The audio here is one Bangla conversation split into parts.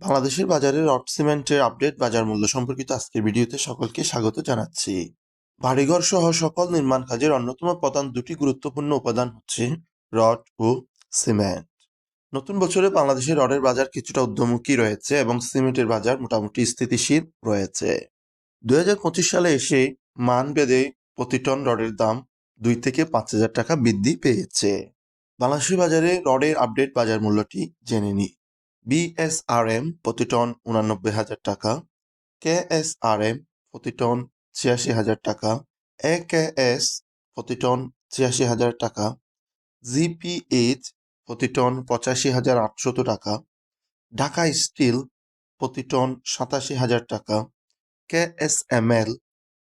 বাংলাদেশের বাজারে রড সিমেন্টের আপডেট বাজার মূল্য সম্পর্কিত আজকের ভিডিওতে সকলকে স্বাগত জানাচ্ছি। বাড়িঘর সহ সকল নির্মাণ কাজের অন্যতম প্রধান দুটি গুরুত্বপূর্ণ উপাদান হচ্ছে রড ও সিমেন্ট। নতুন বছরে বাংলাদেশের রডের বাজার কিছুটা ঊর্ধ্বমুখী রয়েছে এবং সিমেন্টের বাজার মোটামুটি স্থিতিশীল রয়েছে। দুই হাজার পঁচিশ সালে এসে মান বেঁধে প্রতি টন রডের দাম দুই থেকে পাঁচ হাজার টাকা বৃদ্ধি পেয়েছে। বাংলাদেশের বাজারে রডের আপডেট বাজার মূল্যটি জেনে নিই বিএসআরএম প্রতি টন উনানব্বই হাজার টাকা। কেএসআরএম প্রতি টন ছিয়াশি হাজার টাকা। একেএস প্রতি টন ছিয়াশি হাজার টাকা। জিপিএইচ প্রতি টন পঁচাশি হাজার আটশত টাকা। ঢাকা স্টিল প্রতি টন সাতাশি হাজার টাকা। কেএসএমএল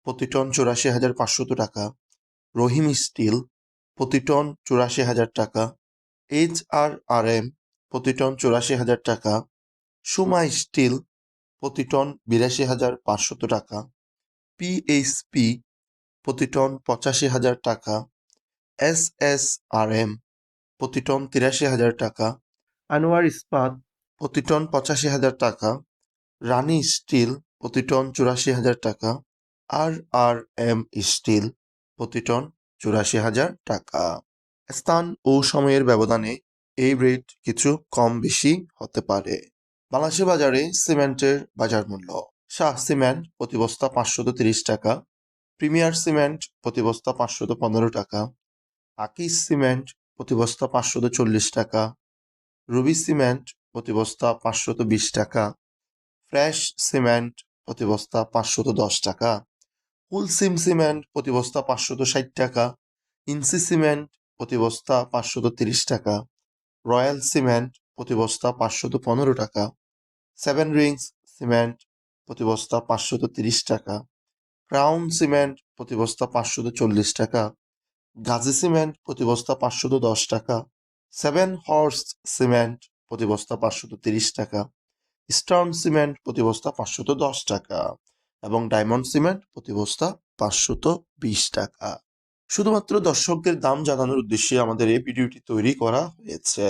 প্রতি টন চুরাশি হাজার পাঁচশত টাকা। রহিম স্টিল প্রতি টন চুরাশি হাজার টাকা। এইচ আর আর এম প্রতি টন চুরাশি হাজার টাকা। সুমা স্টিল প্রতি টন বিরাশি হাজার পাঁচশত টাকা। পিএইচপি প্রতি টন পঁচাশি হাজার টাকা। এস এস আর এম প্রতি টন তিরাশি হাজার টাকা। আনোয়ার ইস্পাত প্রতি টন পঁচাশি হাজার টাকা। রানী স্টিল প্রতি টন চুরাশি হাজার টাকা। আর আর এম স্টিল প্রতি টন চুরাশি হাজার টাকা। স্থান ও সময়ের ব্যবধানে এই রেট কিছু কম বেশি হতে পারে। বাংলাদেশের বাজারে সিমেন্টের বাজার মূল্য। শাহ সিমেন্ট প্রতি বস্তা পাঁচশত তিরিশ টাকা, প্রিমিয়ার সিমেন্ট প্রতি বস্তা পাঁচশত পনেরো টাকা, আকিস সিমেন্ট প্রতি বস্তা পাঁচশত চল্লিশ টাকা, রুবি সিমেন্ট প্রতি বস্তা পাঁচশত বিশ টাকা, ফ্রেশ সিমেন্ট প্রতি বস্তা পাঁচশত দশ টাকা ফুলসিম সিমেন্ট প্রতি বস্তা পাঁচশত ষাট টাকা ইনসি সিমেন্ট প্রতি বস্তা পাঁচশত তিরিশ টাকা রয়্যাল সিমেন্ট প্রতি বস্তা পাঁচশত পনেরো টাকা। সেভেন রিংস সিমেন্ট প্রতি বস্তা পাঁচশত তিরিশ টাকা। ক্রাউন সিমেন্ট প্রতি বস্তা পাঁচশত চল্লিশ টাকা। গাজী সিমেন্ট প্রতি বস্তা পাঁচশত দশ টাকা। সেভেন হর্স সিমেন্ট প্রতি বস্তা পাঁচশত তিরিশ টাকা। স্টার্ন সিমেন্ট প্রতি বস্তা পাঁচশত দশ টাকা এবং ডায়মন্ড সিমেন্ট প্রতি বস্তা পাঁচশত বিশ টাকা। শুধুমাত্র দর্শকদের দাম জানানোর উদ্দেশ্যে আমাদের এই ভিডিওটি তৈরি করা হয়েছে।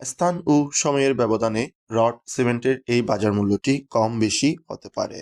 স্থান ও সময়ের ব্যবধানে রড সিমেন্টের এই বাজার মূল্যটি কম বেশি হতে পারে।